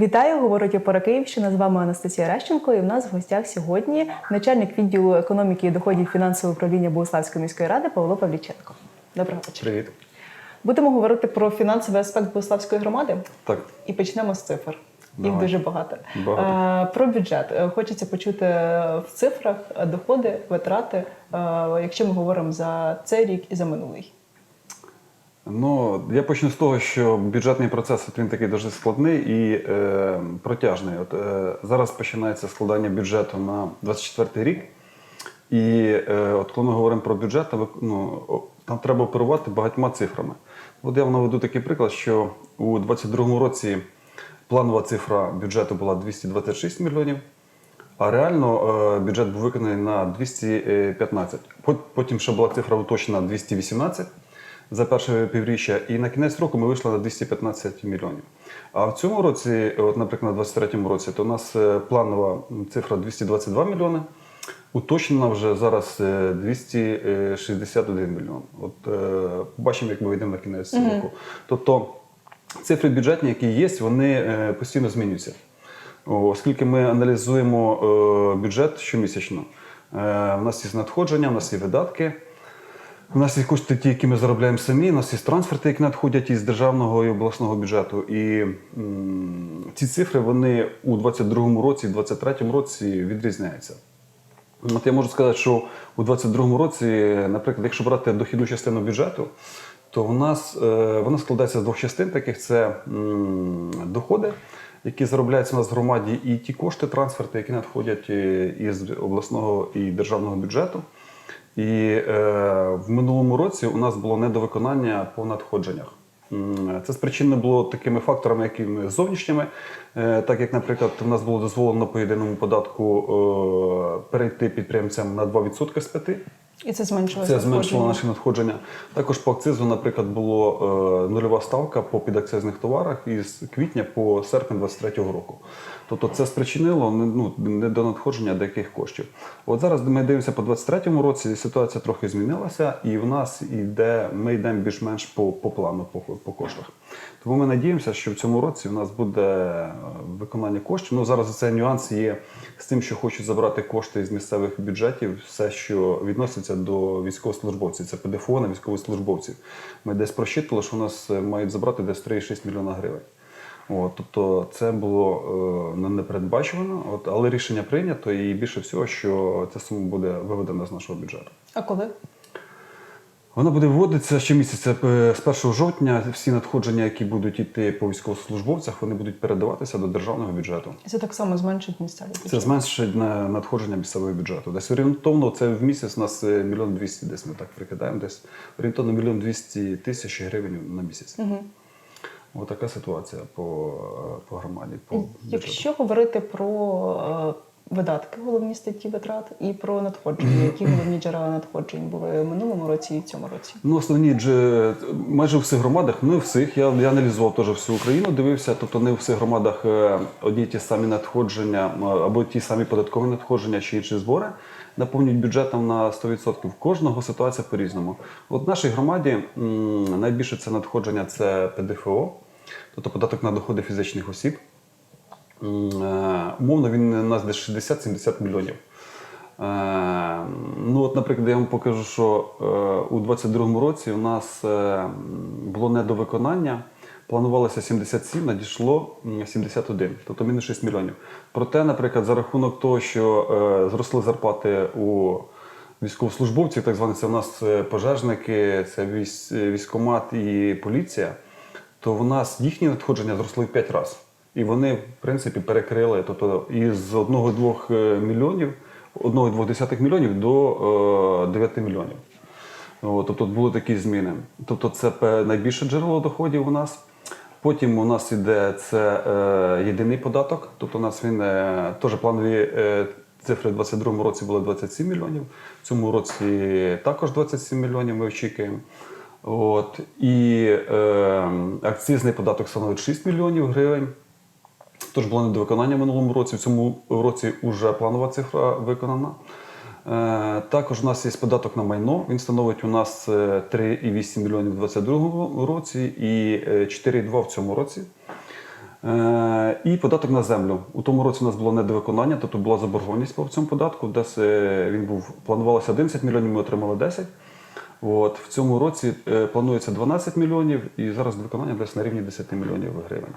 Вітаю, говорить опора Київщина. З вами Анастасія Рещенко. І в нас в гостях сьогодні начальник відділу економіки і доходів фінансового управління Богославської міської ради Павло Павліченко. Доброго вечора. Привіт. Будемо говорити про фінансовий аспект Богославської громади Так, і почнемо з цифр. Їх дуже багато. Багато. Про бюджет Е, хочеться почути в цифрах доходи, витрати, е, якщо ми говоримо за цей рік і за минулий. Ну я почну з того, що бюджетний процес от він такий дуже складний і е, протяжний. От е, зараз починається складання бюджету на 24 рік. І е, от коли ми говоримо про бюджет, там, ну, там треба оперувати багатьма цифрами. От я вам наведу такий приклад, що у 2022 році планова цифра бюджету була 226 мільйонів, а реально е, бюджет був виконаний на 215. Потім ще була цифра уточнена 218 за перше півріччя, і на кінець року ми вийшли на 215 мільйонів. А в цьому році, от, наприклад, на 23-му році, то у нас е, планова цифра 222 мільйони. Уточнена вже зараз е, 261 мільйон. От е, побачимо, як ми вийдемо на кінець року. Тобто цифри бюджетні, які є, вони е, постійно змінюються. Оскільки ми аналізуємо е, бюджет щомісячно, Е, в нас є надходження, в нас є видатки. У нас є кошти, ті, які ми заробляємо самі, у нас є трансферти, які надходять із державного і обласного бюджету. І м, ці цифри вони у 2022 році і 2023 році відрізняються. От я можу сказати, що у 2022 році, наприклад, якщо брати дохідну частину бюджету, то в нас е, вона складається з двох частин, таких це м, доходи, які заробляються у нас в громаді, і ті кошти, трансферти, які надходять е, із обласного і державного бюджету. І е, в минулому році у нас було недовиконання по надходженнях. Це спричинено було такими факторами, якими зовнішніми, Е, так як, наприклад, у нас було дозволено по єдиному податку е, перейти підприємцям на 2% з 5%. І це зменшилося. Це зменшило наші надходження. Також по акцизу, наприклад, було е, нульова ставка по підакцизних товарах із квітня по серпень 2023 року. Тобто це спричинило ну, недонадходження деяких коштів. От зараз ми дивимося по 2023 році, ситуація трохи змінилася, і в нас йде, ми йдемо більш-менш по, по плану, по, по коштах. Тому ми надіємося, що в цьому році в нас буде е, виконання коштів. Ну зараз цей нюанс є з тим, що хочуть забрати кошти з місцевих бюджетів, все, що відноситься до військовослужбовців. Це ПДФО на військовослужбовців. Ми десь просчитували, що у нас е, мають забрати десь 3,6 мільйона гривень. От, тобто це було е, непередбачувано, от, але рішення прийнято, і більше всього, що ця сума буде виведена з нашого бюджету. А коли? Вона буде вводитися щомісяця е, з 1 жовтня. Всі надходження, які будуть йти по військовослужбовцях, вони будуть передаватися до державного бюджету. Це так само зменшить місцевий бюджет. Це зменшить надходження місцевого бюджету. Десь орієнтовно це в місяць у нас е, мільйон двісті, десь ми так прикидаємо, десь орієнтовно мільйон двісті тисяч гривень на місяць. Угу. Ось така ситуація по, по громаді. По. Якщо говорити про е, видатки, головні статті витрат, і про надходження, які головні джерела надходжень були в минулому році і в цьому році. Ну, основні дже майже у всіх громадах, не у всіх. Я, я аналізував теж всю Україну, дивився. Тобто не у всіх громадах е, одні ті самі надходження або ті самі податкові надходження чи інші збори наповнюють бюджетом на 100%. В кожного ситуація по-різному. От в нашій громаді найбільше це надходження це ПДФО, тобто податок на доходи фізичних осіб. Е, Умовно він у нас десь 60-70 мільйонів. Е, Ну, от, наприклад, я вам покажу, що е, у 2022 році у нас було недовиконання. Планувалося 77, надійшло 71, тобто мінус 6 мільйонів. Проте, наприклад, за рахунок того, що е, зросли зарплати у військовослужбовців, так звані, це у нас е, пожежники, це військ, військомат і поліція, то в нас їхні надходження зросли в 5 разів. І вони, в принципі, перекрили тобто, із 1-2 мільйонів, 1,2 мільйонів до е, 9 мільйонів. Тобто були такі зміни. Тобто це найбільше джерело доходів у нас. Потім у нас іде це е, єдиний податок. Тобто у нас він е, теж планові е, цифри в 2022 році були 27 мільйонів. В цьому році також 27 мільйонів ми очікуємо. От, і е, акцизний податок становить 6 мільйонів гривень. Тож було недовиконання в минулому році. В цьому році вже планова цифра виконана. Е, Також у нас є податок на майно. Він становить у нас е, 3,8 мільйонів у 2022 році і е, 4,2 в цьому році. Е, І податок на землю. У тому році у нас було недовиконання, тобто була заборгованість по цьому податку. Десь е, він був планувалося 11 мільйонів, ми отримали 10. От в цьому році е, планується 12 мільйонів, і зараз виконання десь на рівні 10 мільйонів гривень.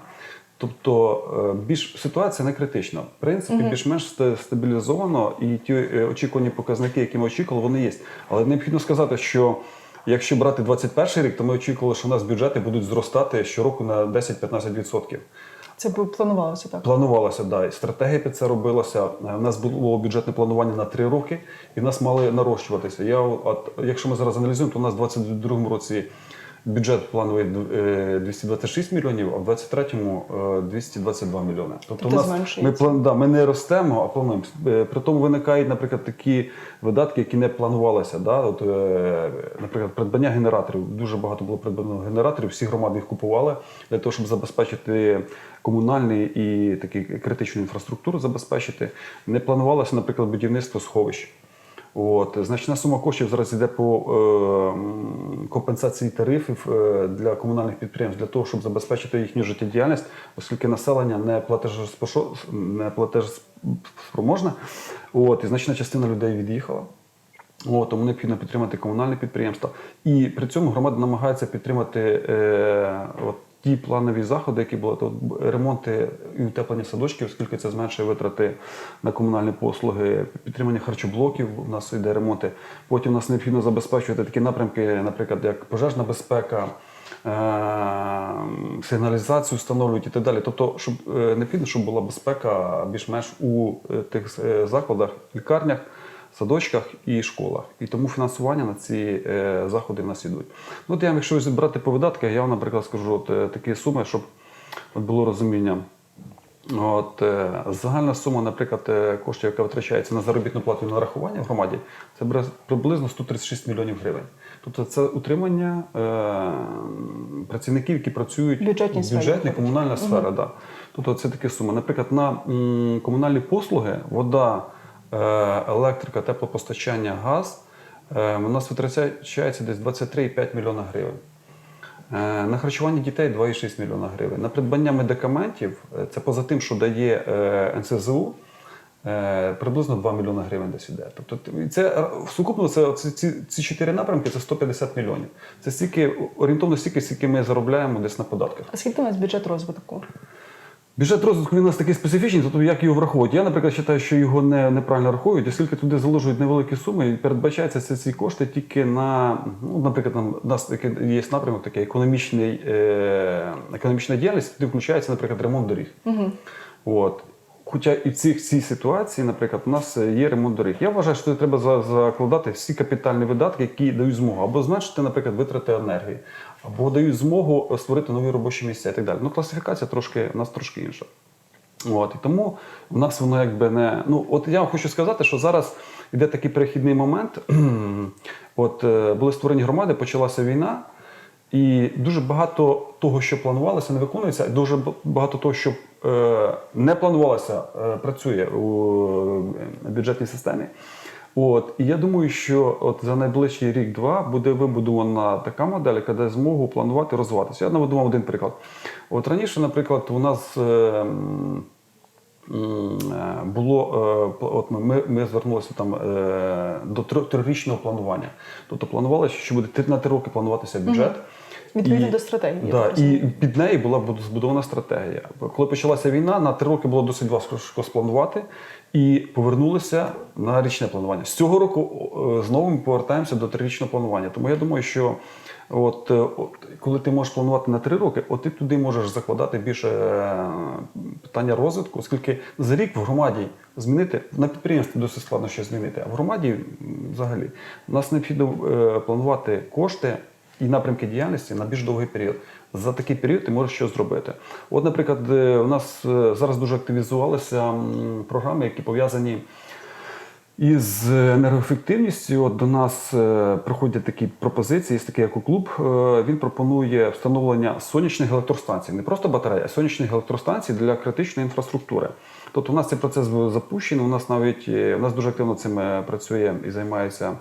Тобто е, більш ситуація не критична. В принципі, більш-менш стабілізовано, і ті е, очікувані показники, які ми очікували, вони є. Але необхідно сказати, що якщо брати 21 рік, то ми очікували, що у нас бюджети будуть зростати щороку на 10-15%. Це планувалося так. Планувалося, да. і Стратегія під це робилася. Е, У нас було бюджетне планування на три роки, і в нас мали нарощуватися. Я, от, якщо ми зараз аналізуємо, то у нас в 2022 році бюджет плановий е, 226 мільйонів, а в 2023 е, 222 мільйони. Тобто у нас ми, план, да, ми не ростемо, а плануємо. Е, При тому виникають, наприклад, такі видатки, які не планувалися. Да? От, е, наприклад, придбання генераторів. Дуже багато було придбано генераторів, всі громади їх купували для того, щоб забезпечити комунальний і такі критичну інфраструктуру забезпечити. Не планувалося, наприклад, будівництво сховищ. От, значна сума коштів зараз йде по е, компенсації тарифів е, для комунальних підприємств для того, щоб забезпечити їхню життєдіяльність, оскільки населення не не платежеспроможне. От, і значна частина людей від'їхала. От, тому необхідно підтримати комунальне підприємство. І при цьому громада намагається підтримати е, от, ті планові заходи, які були тут ремонти і утеплення садочків, оскільки це зменшує витрати на комунальні послуги, підтримання харчоблоків. У нас йде ремонти. Потім у нас необхідно забезпечувати такі напрямки, наприклад, як пожежна безпека. е, Сигналізацію встановлюють і так далі. Тобто, щоб е, необхідно, щоб була безпека більш-менш у е, тих закладах, лікарнях, садочках і школах. І тому фінансування на ці е, заходи в нас ідуть. Ну, от я, якщо брати по видатках, я вам, наприклад, скажу от, е, такі суми, щоб от було розуміння. От, е, загальна сума, наприклад, коштів, яка витрачається на заробітну плату і на нарахування в громаді, це приблизно 136 мільйонів гривень. Тобто це утримання е, працівників, які працюють в бюджетній комунальна сфера. Да. Тобто це такі суми. Наприклад, на м, комунальні послуги, вода, електрика, теплопостачання, газ е, у нас витрачається десь 23,5 мільйона гривень. Е, На харчування дітей 2,6 мільйона гривень. На придбання медикаментів, е, це поза тим, що дає е, НСЗУ, е, приблизно 2 мільйони гривень десь іде. Тобто це е, сукупно це оці- ці, ці чотири напрямки це 150 мільйонів. Це стільки орієнтовно стільки, скільки ми заробляємо десь на податках. А скільки у нас бюджет розвитку? Бюджет розвитку він у нас такий специфічний, тобто як його враховують. Я, наприклад, вважаю, що його не, неправильно рахують, оскільки туди заложують невеликі суми, і передбачаються ці, ці кошти тільки на, ну, наприклад, там, у нас є напрямок такий економічний, е, економічна діяльність, туди включається, наприклад, ремонт доріг. От. Хоча і в цих цій ситуації, наприклад, у нас є ремонт доріг. Я вважаю, що треба закладати всі капітальні видатки, які дають змогу або зменшити, наприклад, витрати енергії, або дають змогу створити нові робочі місця і так далі. Ну, класифікація трошки у нас трошки інша. От, і тому в нас воно якби не. Ну, от я хочу сказати, що зараз йде такий перехідний момент. от е, були створені громади, почалася війна, і дуже багато того, що планувалося, не виконується, дуже багато того, що е, не планувалося, е, працює у е, бюджетній системі. От, і я думаю, що от за найближчий рік-два буде вибудована така модель, яка дасть змогу планувати розвиватися. Я наведу вам один приклад. От раніше, наприклад, у нас. е, е, було е, от ми, ми, звернулися там до тр- трирічного планування. Тобто планували, що буде на три роки плануватися бюджет. Відповідно І- до стратегії, Да, і під неї була збудована стратегія. Коли почалася війна, на три роки було досить важко спланувати, і повернулися на річне планування. З цього року е, знову ми повертаємося до трирічного планування. Тому я думаю, що от, е, от коли ти можеш планувати на три роки, от ти туди можеш закладати більше е, питання розвитку, оскільки за рік в громаді змінити на підприємстві досить складно щось змінити, а в громаді взагалі у нас необхідно планувати кошти і напрямки діяльності на більш довгий період. За такий період ти можеш щось зробити. От, наприклад, е, у нас е, зараз дуже активізувалися програми, які пов'язані із енергоефективністю. От до нас е, приходять такі пропозиції, є такий екоклуб. Е, Він пропонує встановлення сонячних електростанцій, не просто батарей, а сонячних електростанцій для критичної інфраструктури. Тобто, у нас цей процес запущений. У нас навіть у нас дуже активно цим працює і займається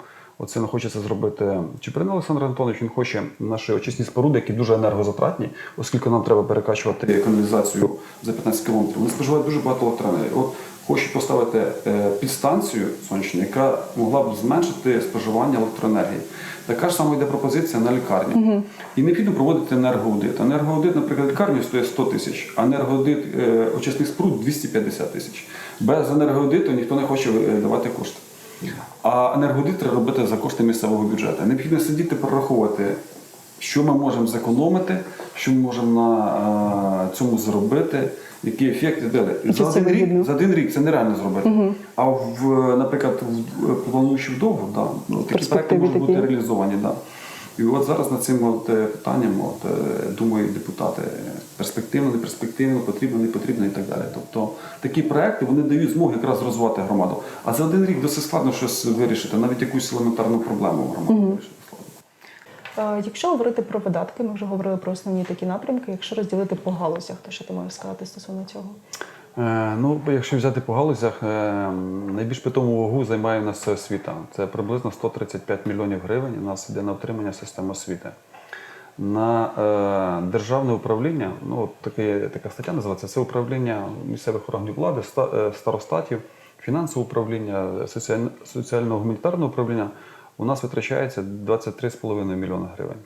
От сильно хочеться зробити. Чеприн Олександр Антонович він хоче наші очисні споруди, які дуже енергозатратні, оскільки нам треба перекачувати каналізацію за 15 кілометрів. Вони споживають дуже багато електроенергії. От хочуть поставити е, підстанцію сонячну, яка могла б зменшити споживання електроенергії. Така ж сама йде пропозиція на лікарню. І необхідно проводити енергоаудит. Енергоаудит, наприклад, лікарні стоїть 100 тисяч, а енергоаудит е, очисних споруд 250 тисяч. Без енергоаудиту ніхто не хоче е, давати кошти. А енергодитри робити за кошти місцевого бюджету. Необхідно сидіти, перераховувати, що ми можемо зекономити, що ми можемо на е, цьому зробити, який ефект і далі. І чи За один, рік, за один рік це нереально зробити. А в, наприклад, в, плануючи вдовго, да, ну, такі проекти можуть можуть бути реалізовані. Да. І от зараз над цим от, е, питанням от, е, думають депутати перспективно, не перспективно, потрібно, не потрібно і так далі. Тобто такі проекти вони дають змогу якраз розвивати громаду. А за один рік досить складно щось вирішити, навіть якусь елементарну проблему в громаді вирішити. Е, Якщо говорити про видатки, ми вже говорили про основні такі напрямки. Якщо розділити по галузях, то що ти можеш сказати стосовно цього? Е, Ну, якщо взяти по галузях, е, найбільш питому вагу займає у нас освіта. Це приблизно 135 мільйонів гривень. У нас йде на утримання системи освіти. На е, державне управління, ну таке, така стаття називається це управління місцевих органів влади, ста- е, старостатів, фінансове управління, соціально-гуманітарне управління. У нас витрачається 23,5 мільйони гривень.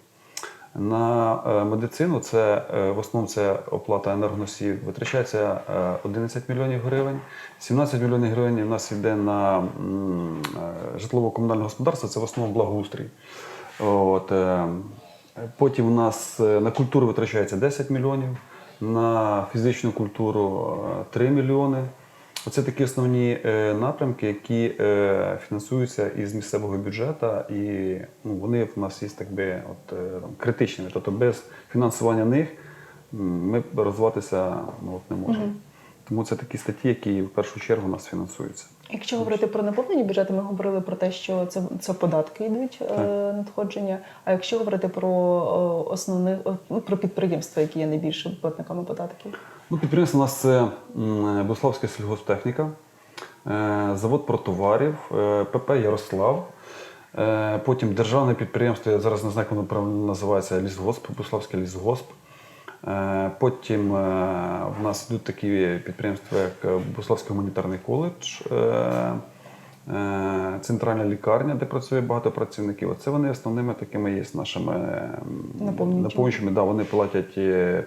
На е, медицину це е, в основному це оплата енергоносіїв. Витрачається е, 11 мільйонів гривень. 17 мільйонів гривень у нас йде на е, житлово-комунальне господарство, це в основному благоустрій. От, е, потім у нас е, на культуру витрачається 10 мільйонів, на фізичну культуру е, 3 мільйони. Оце такі основні е, напрямки, які е, фінансуються із місцевого бюджету, і ну, вони в нас є так би, от, е, там, критичними. Тобто без фінансування них ми розвиватися ну, от, не можемо. Тому це такі статті, які в першу чергу у нас фінансуються. Якщо говорити про наповнені бюджети, ми говорили про те, що це, це податки йдуть е, надходження. А якщо говорити про е, основних е, ну, про підприємства, які є найбільшими платниками податків, Ну, підприємство у нас це м, Буславська сільгосптехніка, е, завод протоварів, е, ПП Ярослав. е, Потім державне підприємство, я зараз не знаю, як воно правильно називається, лісгосп, Буславський лісгосп. Е, Потім е, в нас йдуть такі підприємства, як е, Буславський гуманітарний коледж, центральна лікарня, де працює багато працівників. Оце вони основними такими є нашими Наповнюючими. Да, вони платять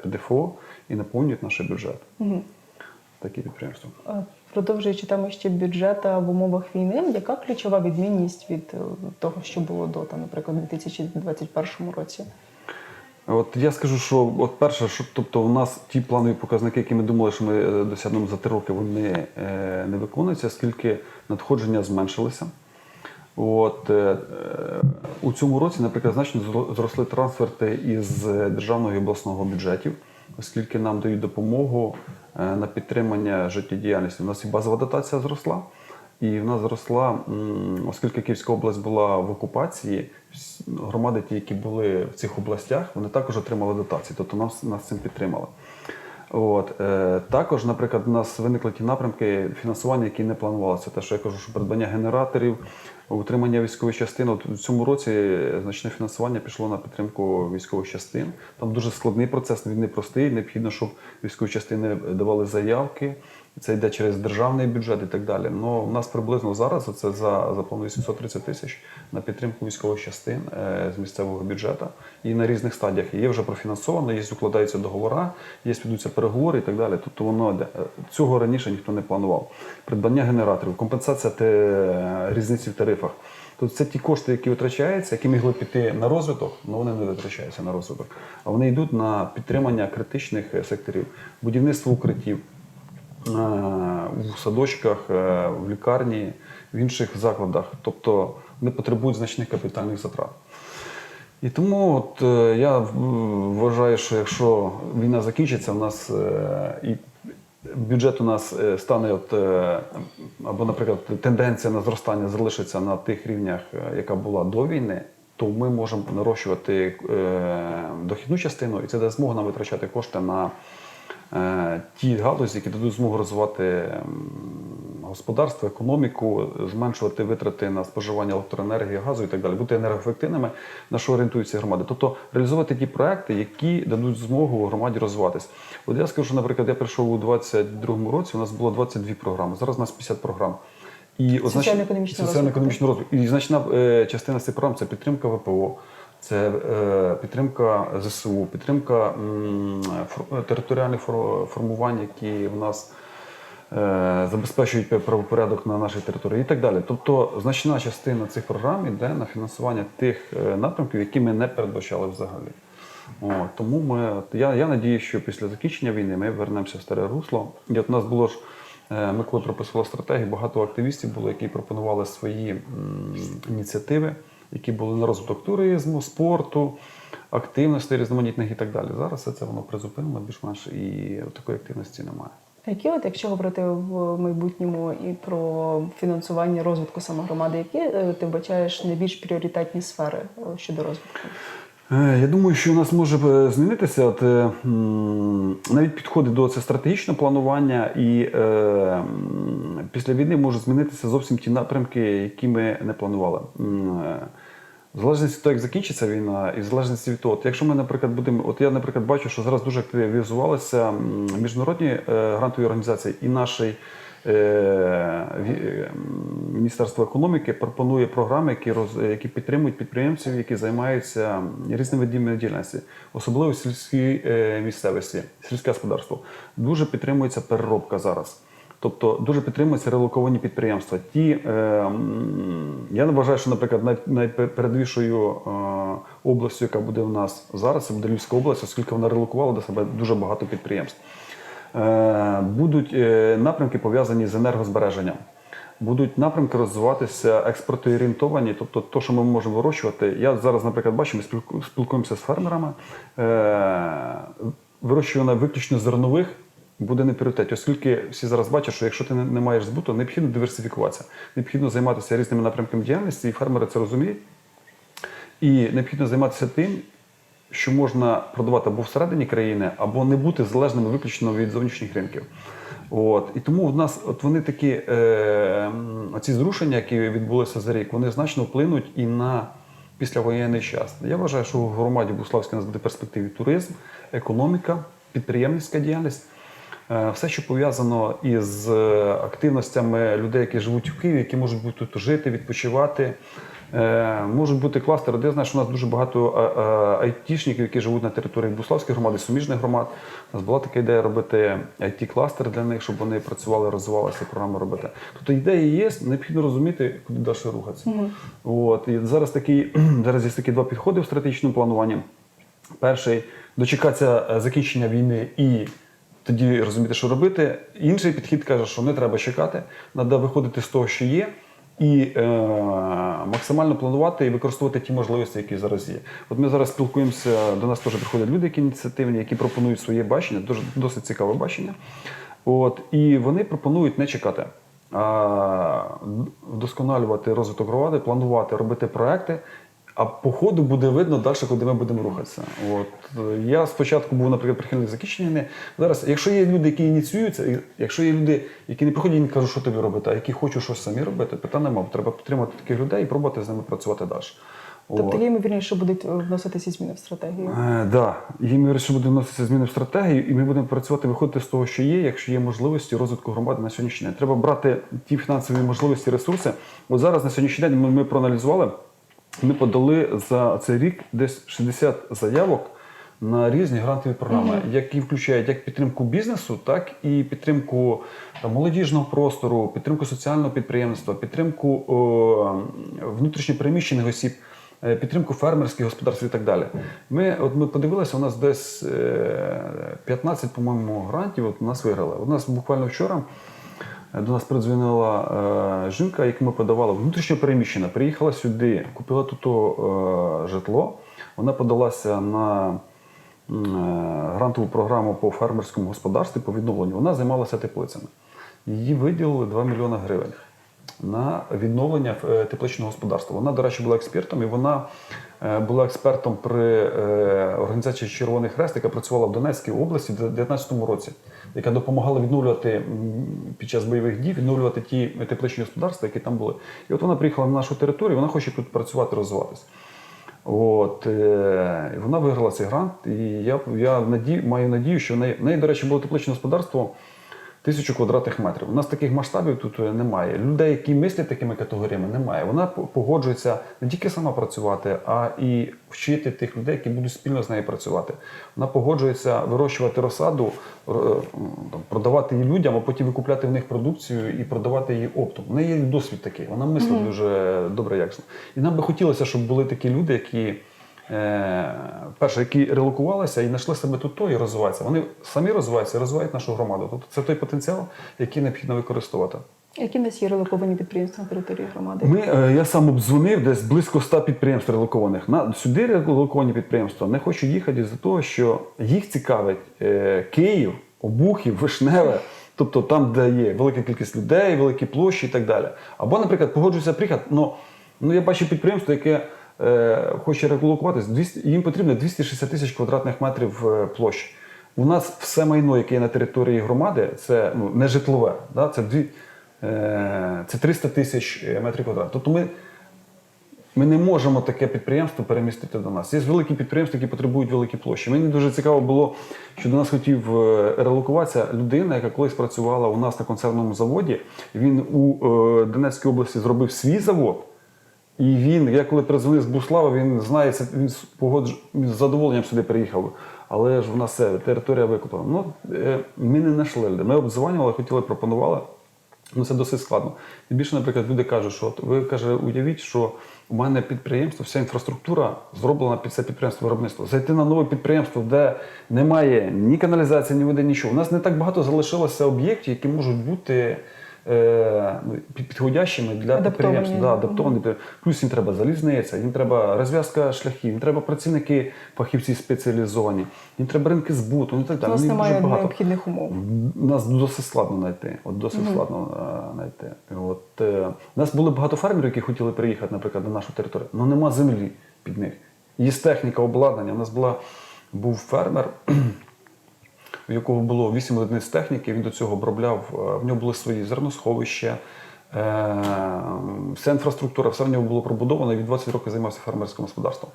ПДФО і наповнюють наш бюджет. Такі підприємства. Продовжуючи тему ще бюджета в умовах війни, яка ключова відмінність від того, що було до там, наприклад, у 2021 році? От я скажу, що от перше, що тобто у нас ті планові показники, які ми думали, що ми е, досягнемо за три роки, вони е, не виконуються, оскільки надходження зменшилися. От, е, е, у цьому році, наприклад, значно зросли трансферти із е, державного і обласного бюджетів, оскільки нам дають допомогу е, на підтримання життєдіяльності. У нас і базова дотація зросла, і в нас зросла, оскільки Київська область була в окупації, громади, ті, які були в цих областях, вони також отримали дотації, тобто нас, нас цим підтримали. От, е, також, наприклад, у нас виникли ті напрямки фінансування, які не планувалися. Те, що я кажу, що придбання генераторів, утримання військових частин. От у цьому році значне фінансування пішло на підтримку військових частин. Там дуже складний процес, він не простий. Необхідно, щоб військові частини давали заявки. Це йде через державний бюджет і так далі. Ну, у нас приблизно зараз це за заплановано 730 тисяч на підтримку військових частин е, з місцевого бюджету і на різних стадіях. Є вже профінансовано, є укладаються договори, є ведуться переговори і так далі. Тобто воно йде. Е, цього раніше ніхто не планував. Придбання генераторів, компенсація те, різниці в тарифах. Тобто це ті кошти, які витрачаються, які могли піти на розвиток, але вони не витрачаються на розвиток, а вони йдуть на підтримання критичних е, секторів, будівництво укриттів, е, в садочках, е, в лікарні, в інших закладах. Тобто вони потребують значних капітальних затрат. І тому от, е, я вважаю, що якщо війна закінчиться, у нас е, і бюджет у нас стане, от, або, наприклад, тенденція на зростання залишиться на тих рівнях, яка була до війни, то ми можемо нарощувати дохідну частину, і це дасть змогу нам витрачати кошти на ті галузі, які дадуть змогу розвивати господарство, економіку, зменшувати витрати на споживання електроенергії, газу і так далі, бути енергоефективними, на що орієнтуються громади. Тобто реалізувати ті проекти, які дадуть змогу громаді розвиватись. От я скажу, наприклад, я прийшов у 22-му році, у нас було 22 програми, зараз у нас 50 програм. І Соціально-економічний соціально-економічний розвиток. І значна е, частина цих програм це підтримка ВПО, це е, підтримка ЗСУ, підтримка територіальних формувань, які в нас е, забезпечують правопорядок на нашій території і так далі. Тобто значна частина цих програм йде на фінансування тих е, напрямків, які ми не передбачали взагалі. О, тому ми, я, я надію, що після закінчення війни ми вернемося в старе русло. І от у нас було ж, ми коли прописували стратегію, багато активістів було, які пропонували свої м, ініціативи, які були на розвиток туризму, спорту, активностей різноманітних і так далі. Зараз все це воно призупинено більш-менш і такої активності немає. А які, от, якщо говорити в майбутньому і про фінансування розвитку саме громади, які е, ти вбачаєш найбільш пріоритетні сфери е, щодо розвитку? Е, Я думаю, що у нас може е, змінитися от, е, навіть підходи до це стратегічного планування, і е, після війни можуть змінитися зовсім ті напрямки, які ми не планували. В залежності від того, як закінчиться війна, і в залежності від того, от якщо ми, наприклад, будемо, от я, наприклад, бачу, що зараз дуже активізувалися міжнародні грантові організації і наші Міністерство економіки пропонує програми, які роз, які підтримують підприємців, які займаються різними видами діяльності, особливо в сільській е, місцевості, сільське господарство. Дуже підтримується переробка зараз. Тобто дуже підтримуються релоковані підприємства. Ті, е, я вважаю, що, наприклад, найпередвішою е, областю, яка буде в нас зараз, це буде Львівська область, оскільки вона релокувала до себе дуже багато підприємств. Е, будуть е, напрямки пов'язані з енергозбереженням. Будуть напрямки розвиватися експортоорієнтовані, тобто те, що ми можемо вирощувати. Я зараз, наприклад, бачу, ми спілкуємося з фермерами. Е, вирощування виключно зернових буде не в пріоритеті, оскільки всі зараз бачать, що якщо ти не маєш збуту, необхідно диверсифікуватися, необхідно займатися різними напрямками діяльності, і фермери це розуміють. І необхідно займатися тим, що можна продавати або всередині країни, або не бути залежними виключно від зовнішніх ринків. От. І тому в нас от вони такі е, ці зрушення, які відбулися за рік, вони значно вплинуть і на післявоєнний час. Я вважаю, що в громаді Буславській нас буде перспективі туризм, економіка, підприємницька діяльність. Е, Все, що пов'язано із е, активностями людей, які живуть в Києві, які можуть бути тут жити, відпочивати. Е, Можуть бути кластери. Де що у нас дуже багато е, е, айтішників, які живуть на території Буславської громади, суміжних громад. У нас була така ідея робити IT-кластер для них, щоб вони працювали, розвивалися, програми робити. Тобто ідеї є, необхідно розуміти, куди далі рухатися. От і зараз такий зараз є такі два підходи в стратегічному плануванні. Перший дочекатися закінчення війни і тоді розуміти, що робити. Інший підхід каже, що не треба чекати, треба виходити з того, що є, і е, максимально планувати і використовувати ті можливості, які зараз є. От ми зараз спілкуємося, до нас теж приходять люди, які ініціативні, які пропонують своє бачення, дуже досить цікаве бачення. От, і вони пропонують не чекати. А вдосконалювати розвиток громади, планувати, робити проекти, а по ходу буде видно далі, куди ми будемо рухатися. От е, я спочатку був, наприклад, прихильник закінчення війни. Зараз, якщо є люди, які ініціюються, якщо є люди, які не приходять і не кажуть, що тобі робити, а які хочуть щось самі робити, питань немає. Треба підтримати таких людей і пробувати з ними працювати далі. Тобто є ймовірність, що будуть вноситися зміни в стратегію. Е, да. Є мір, що буде вноситися зміни в стратегію, і ми будемо працювати, виходити з того, що є, якщо є можливості розвитку громади на сьогоднішній день. Треба брати ті фінансові можливості, ресурси. От зараз на сьогоднішній день ми, ми проаналізували, ми подали за цей рік десь 60 заявок на різні грантові програми, які включають як підтримку бізнесу, так і підтримку там, молодіжного простору, підтримку соціального підприємства, підтримку о, внутрішньопереміщених осіб. е, Підтримку фермерських господарств і так далі. Ми, от ми подивилися, у нас десь е, 15, по-моєму, грантів от у нас виграли. У нас буквально вчора е, до нас придзвонила е, жінка, яку ми подавали, внутрішньо переміщена, приїхала сюди, купила тут е, житло. Вона подалася на е, грантову програму по фермерському господарстві, по відновленню. Вона займалася теплицями. Її виділили 2 мільйони гривень. на відновлення е, тепличного господарства. Вона, до речі, була експертом, і вона е, була експертом при е, організації Червоний Хрест, яка працювала в Донецькій області в 2019 році, яка допомагала відновлювати під час бойових дій, відновлювати ті тепличні господарства, які там були. І от вона приїхала на нашу територію, вона хоче тут працювати, розвиватися. От, е, вона виграла цей грант, і я, я надію, маю надію, що в неї, в неї, до речі, було тепличне господарство тисячу квадратних метрів. У нас таких масштабів тут е, немає. Людей, які мислять такими категоріями, немає. Вона погоджується не тільки сама працювати, а і вчити тих людей, які будуть спільно з нею працювати. Вона погоджується вирощувати розсаду, е, продавати її людям, а потім викупляти в них продукцію і продавати її оптом. У неї є досвід такий. Вона мислить дуже добре, якісно. І нам би хотілося, щоб були такі люди, які. Е, перше, які релокувалися і знайшли себе тут то і розвиваються. Вони самі розвиваються і розвивають нашу громаду. Тобто це той потенціал, який необхідно використовувати. Які в нас є релоковані підприємства на території громади? Ми, е, я сам обдзвонив десь близько 100 підприємств релокованих. На, сюди релоковані підприємства не хочу їхати із-за того, що їх цікавить е, Київ, Обухів, Вишневе. Тобто там, де є велика кількість людей, великі площі і так далі. Або, наприклад, погоджуюся приїхати. Ну, ну я бачу підприємство, яке е, хоче релокуватись, 200, їм потрібно 260 тисяч квадратних метрів е, площі. У нас все майно, яке є на території громади, це ну, не житлове, да? це, дві, е, це 300 тисяч метрів квадратних. Тобто ми, ми не можемо таке підприємство перемістити до нас. Є великі підприємства, які потребують великі площі. Мені дуже цікаво було, що до нас хотів релокуватися людина, яка колись працювала у нас на концерному заводі. Він у е, Донецькій області зробив свій завод. І він, я коли перезвонив з Буслава, він знає, це, він, погодж... з задоволенням сюди приїхав. Але ж в нас все, територія викупила. Ну, е, ми не знайшли людей. Ми обдзвонювали, хотіли, пропонували. Ну, це досить складно. І більше, наприклад, люди кажуть, що ви каже, уявіть, що у мене підприємство, вся інфраструктура зроблена під це підприємство виробництва. Зайти на нове підприємство, де немає ні каналізації, ні води, нічого. У нас не так багато залишилося об'єктів, які можуть бути е, підходящими для підприємств. Да, адаптовані. Плюс їм треба залізниця, їм треба розв'язка шляхів, їм треба працівники, фахівці спеціалізовані, їм треба ринки збуту, ну так У нас Ну, немає багато. необхідних умов. Нас досить складно знайти. От досить складно е, знайти. От, е, у нас було багато фермерів, які хотіли приїхати, наприклад, на нашу територію, але нема землі під них. Є техніка, обладнання. У нас була, був фермер, у якого було 8 одиниць техніки, він до цього обробляв, е, в нього були свої зерносховища, е, вся інфраструктура, все в нього було пробудовано, він 20 років займався фермерським господарством.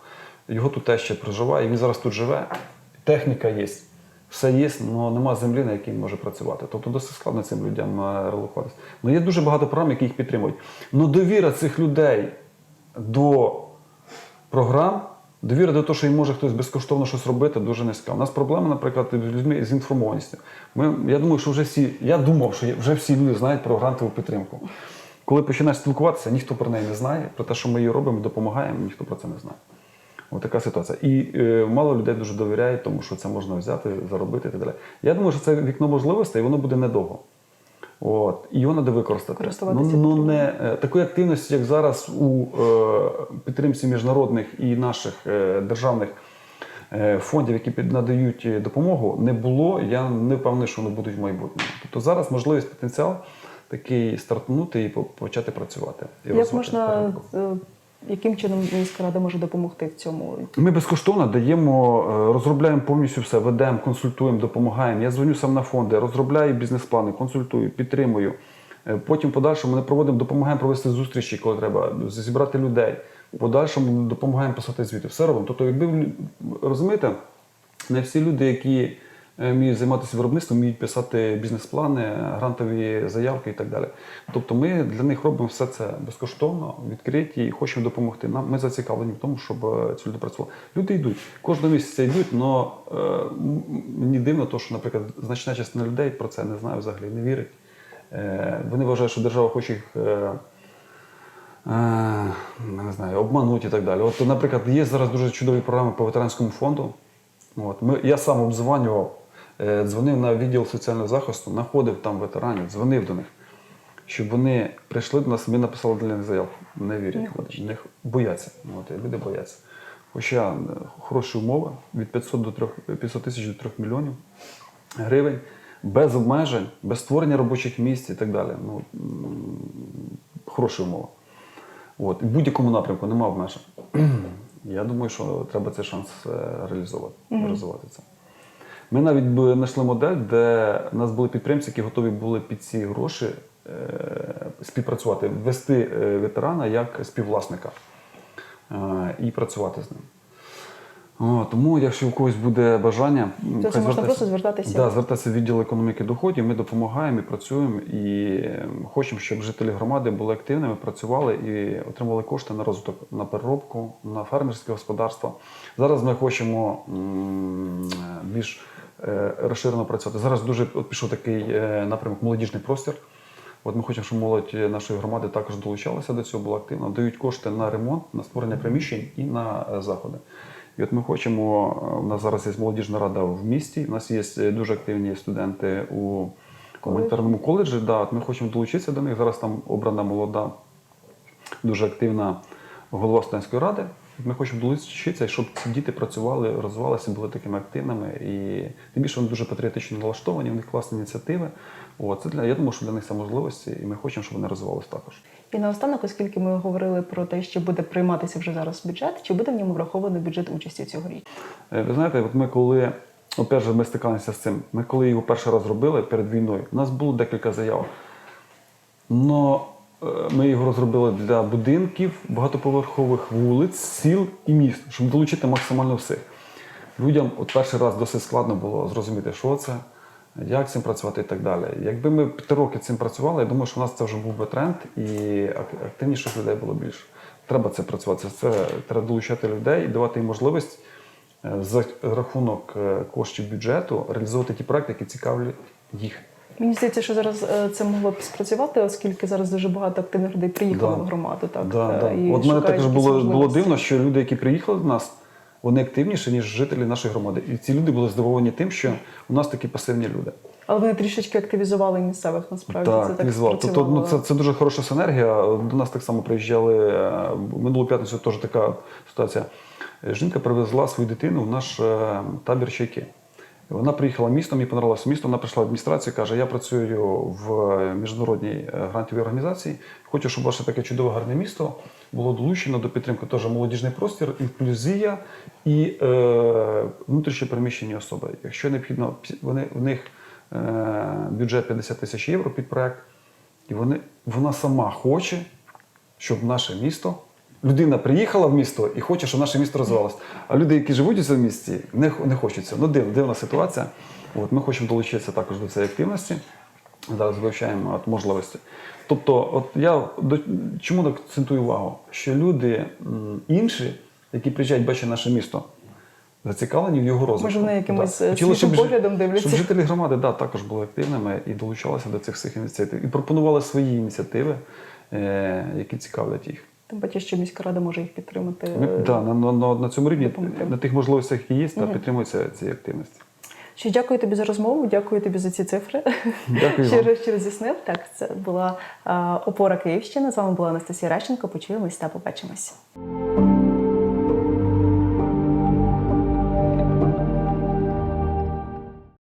Його тут теж ще проживає, він зараз тут живе, техніка є. Все є, але нема землі, на якій він може працювати. Тобто досить складно цим людям е, релокуватися. Ну, є дуже багато програм, які їх підтримують. Ну довіра цих людей до програм, довіра до того, що їм може хтось безкоштовно щось робити, дуже низька. У нас проблема, наприклад, з людьми з інформованістю. Ми, я думаю, що вже всі, я думав, що вже всі люди знають про грантову підтримку. Коли починаєш спілкуватися, ніхто про неї не знає. Про те, що ми її робимо, допомагаємо, ніхто про це не знає. Ось така ситуація. І е, мало людей дуже довіряють, тому що це можна взяти, заробити і так далі. Я думаю, що це вікно можливостей, і воно буде недовго. От. І його треба використати. Ну, ну, не, е, такої активності, як зараз у е, підтримці міжнародних і наших е, державних е, фондів, які надають е, допомогу, не було. Я не впевнений, що вони будуть в майбутньому. Тобто зараз можливість потенціал такий стартнути і почати працювати. І Як можна, яким чином міська рада може допомогти в цьому? Ми безкоштовно даємо, е, розробляємо повністю все, ведемо, консультуємо, допомагаємо. Я дзвоню сам на фонди, розробляю бізнес-плани, консультую, підтримую. Е, Потім в подальшому ми проводимо, допомагаємо провести зустрічі, коли треба, зібрати людей. Подальшому допомагаємо писати звіти. Все робимо. Тобто, якби розумієте, не всі люди, які вміють займатися виробництвом, вміють писати бізнес-плани, грантові заявки і так далі. Тобто ми для них робимо все це безкоштовно, відкриті і хочемо допомогти. Нам ми зацікавлені в тому, щоб е, ці люди працювали. Люди йдуть кожного місяця йдуть, але мені дивно, то, що, наприклад, значна частина людей про це не знає взагалі, не вірить. Е, Вони вважають, що держава хоче їх. е, е, не знаю, обмануть і так далі. От, наприклад, є зараз дуже чудові програми по ветеранському фонду. От, ми, я сам обзванював, е, дзвонив на відділ соціального захисту, знаходив там ветеранів, дзвонив до них, щоб вони прийшли до нас, ми написали для них заявку. Не вірять, Не люди, не бояться. От, люди бояться. Хоча е, хороші умови від 500 до 3, 500 тисяч до 3 мільйонів гривень, без обмежень, без створення робочих місць і так далі. Ну, м, хороші умови. От. В будь-якому напрямку немає обмежень. Я думаю, що треба цей шанс е, реалізовувати, реалізувати це. Ми навіть знайшли модель, де в нас були підприємці, які готові були під ці гроші е, співпрацювати, ввести е, ветерана як співвласника е, і працювати з ним. О, тому, якщо у когось буде бажання, Тобто можна звертається- просто звертатися? Да, звертатися в відділ економіки доходів. Ми допомагаємо і працюємо, і хочемо, щоб жителі громади були активними, працювали і отримували кошти на розвиток, на переробку, на фермерське господарство. Зараз ми хочемо більш розширено працювати. Зараз дуже от пішов такий е, напрямок молодіжний простір. От ми хочемо, щоб молодь нашої громади також долучалася до цього, була активна. Дають кошти на ремонт, на створення приміщень і на е, заходи. І от ми хочемо, е, у нас зараз є молодіжна рада в місті. У нас є е, дуже активні студенти у гуманітарному коледжі. Да, от ми хочемо долучитися до них. Зараз там обрана молода, дуже активна голова студентської ради. Ми хочемо долучитися, щоб ці діти працювали, розвивалися, були такими активними. І тим більше вони дуже патріотично налаштовані, у них класні ініціативи. О, це для я думаю, що для них це можливості, і ми хочемо, щоб вони розвивалися також. І наостанок, оскільки ми говорили про те, що буде прийматися вже зараз бюджет, чи буде в ньому врахований бюджет участі цьогоріч? Е, Ви знаєте, от ми коли опять же, ми стикалися з цим, ми коли його перший раз робили перед війною, у нас було декілька заяв. Но ми його розробили для будинків, багатоповерхових вулиць, сіл і міст, щоб долучити максимально всіх. Людям от перший раз досить складно було зрозуміти, що це, як цим працювати і так далі. Якби ми п'яти роки цим працювали, я думаю, що у нас це вже був би тренд і ак- активніших людей було більше. Треба це працювати. Це треба долучати людей і давати їм можливість е, за рахунок е, коштів бюджету реалізовувати ті проекти, які цікавлять їх. Мені здається, що зараз е, це могло б спрацювати, оскільки зараз дуже багато активних людей приїхало Да. в громаду. Так Да, е, да. і От мене також було, було дивно, що люди, які приїхали до нас, вони активніші, ніж жителі нашої громади. І ці люди були здивовані тим, що у нас такі пасивні люди. Але вони трішечки активізували місцевих насправді. це так. Тобто, ну, це, це дуже хороша синергія. До нас так само приїжджали е, минулу п'ятницю теж така ситуація. Жінка привезла свою дитину в наш табір чайки. І Вона приїхала містом, їй понравилося місто. Вона прийшла в адміністрацію, каже: Я працюю в міжнародній е, грантовій організації. Хочу, щоб ваше таке чудове гарне місто було долучено до підтримки теж молодіжний простір, інклюзія і е, внутрішньо переміщені особи. Якщо необхідно, вони в них е, бюджет 50 тисяч євро під проект, і вони, вона сама хоче, щоб наше місто. Людина приїхала в місто і хоче, щоб наше місто розвивалося. А люди, які живуть у цьому місті, не, не хочуть цього. Ну, див, дивна ситуація. От, ми хочемо долучитися також до цієї активності. Зараз вивчаємо от, можливості. Тобто, от я до, чому так акцентую увагу? Що люди інші, які приїжджають, бачать наше місто, зацікавлені в його розвитку. Може, вони якимось, Да. е, Хотіли, щоб поглядом дивляться. Щоб жителі громади да, також були активними і долучалися до цих всіх ініціатив. І пропонували свої ініціативи, е, які цікавлять їх. Тим паче, що міська рада може їх підтримати. Е, да, на, на, на, на цьому рівні, допомогти. на тих можливостях, які є, та підтримуються ці активності. Ще дякую тобі за розмову, дякую тобі за ці цифри. Дякую Щиро вам. раз роз'яснив. Так, це була а, опора Київщини. З вами була Анастасія Ращенко. Почуємось та побачимось.